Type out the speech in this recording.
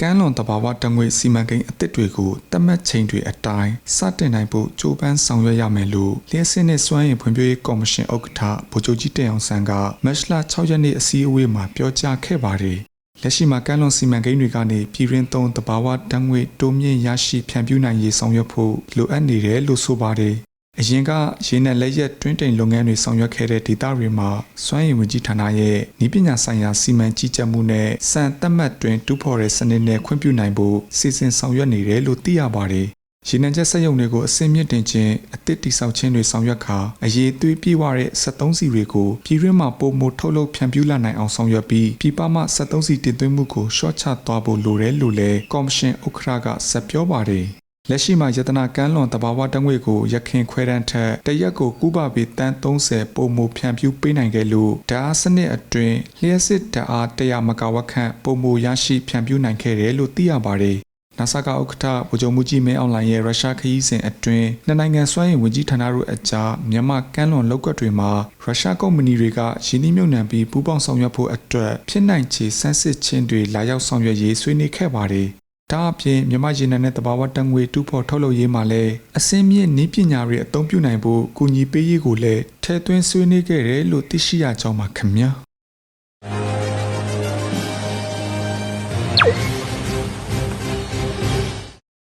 ကမ်းလွန်တဘာဝတငွေစီမံကိန်းအသစ်တွေကိုတတ်မှတ်ချိန်တွေအတိုင်းစတင်နိုင်ဖို့ကြိုးပမ်းဆောင်ရွက်ရမယ်လို့လျှက်စစ်နဲ့စွမ်းရည်ဖွံ့ဖြိုးရေးကော်မရှင်ဥက္ကဋ္ဌဗိုလ်ချုပ်ကြီးတင်အောင်ဆန်းကမတ်လ6ရက်နေ့အစည်းအဝေးမှာပြောကြားခဲ့ပါတယ်။လက်ရှိမှာကမ်းလွန်စီမံကိန်းတွေကနေပြည်ရင်းသုံးတဘာဝတငွေတိုးမြင့်ရရှိဖြန့်ဖြူးနိုင်ရေးဆောင်ရွက်ဖို့လိုအပ်နေတယ်လို့ဆိုပါတယ်။ အရင်ကရေနံလက်ရက်တွင်းတိမ်လုပ်ငန်းတွေဆောင်ရွက်ခဲ့တဲ့ဒေသတွေမှာစွမ်းရည်ဝန်ကြီးဌာနရဲ့ဤပညာဆိုင်ရာစီမံကြီးကြပ်မှုနဲ့စံသတ်မှတ်တွင်တူးဖော်တဲ့စနစ်နဲ့ခွင့်ပြုနိုင်ဖို့စီစဉ်ဆောင်ရွက်နေတယ်လို့သိရပါတယ်။ရေနံချက်စက်ရုံတွေကိုအစင်းမြင့်တင်ခြင်းအသစ်တိဆောက်ခြင်းတွေဆောင်ရွက်ခါအရေးသွေးပြေဝတဲ့73စီတွေကိုပြည်တွင်းမှာပုံမထုတ်လုပ်ဖြန့်ဖြူးလာနိုင်အောင်ဆောင်ရွက်ပြီးပြည်ပမှ73စီတင်သွင်းမှုကိုရှော့ချသွားဖို့လိုတယ်လို့လည်းကော်မရှင်ဥက္ကဋ္ဌကဆက်ပြောပါတယ်။ လက်ရှိမှာယတနာကန်းလွန်တဘာဝတငွေကိုရခင်ခွဲတန်းထက်တရက်ကိုကူးပါပေတန်း30ပုံမဖြန့်ဖြူးပေးနိုင်ခဲ့လို့ဓာတ်အားစနစ်အတွင်းလျှက်စစ်ဓာတ်အား100မဂါဝက်ခန့်ပုံမရရှိဖြန့်ဖြူးနိုင်ခဲ့တယ်လို့သိရပါတယ်။နာဆာကဥက္ကဋ္ဌဗိုလ်ချုပ်မှုကြီးမင်းအွန်လိုင်းရဲ့ရုရှားခရီးစဉ်အတွင်းနှစ်နိုင်ငံစွမ်းရည်ဝန်ကြီးဌာနတို့အကြားမြန်မာကမ်းလွန်လောက်ကွက်တွေမှာရုရှားကုမ္ပဏီတွေကရင်းနှီးမြှုပ်နှံပြီးပူးပေါင်းဆောင်ရွက်ဖို့အတွက်ဖြစ်နိုင်ခြေစမ်းစစ်ခြင်းတွေလာရောက်ဆောင်ရွက်ရေးဆွေးနွေးခဲ့ပါတယ်။ ဒါအပြင်မြမရေနံနဲ့တဘာဝတံငွေတူဖို့ထုတ်လုပ်ရေးမှာလည်းအစင်းမြင့်နည်းပညာတွေအသုံးပြုနိုင်ဖို့ကူညီပေးရေးကိုလည်းထဲသွင်းဆွေးနွေးခဲ့တယ်လို့သိရှိရကြောင်းပါခင်ဗျာ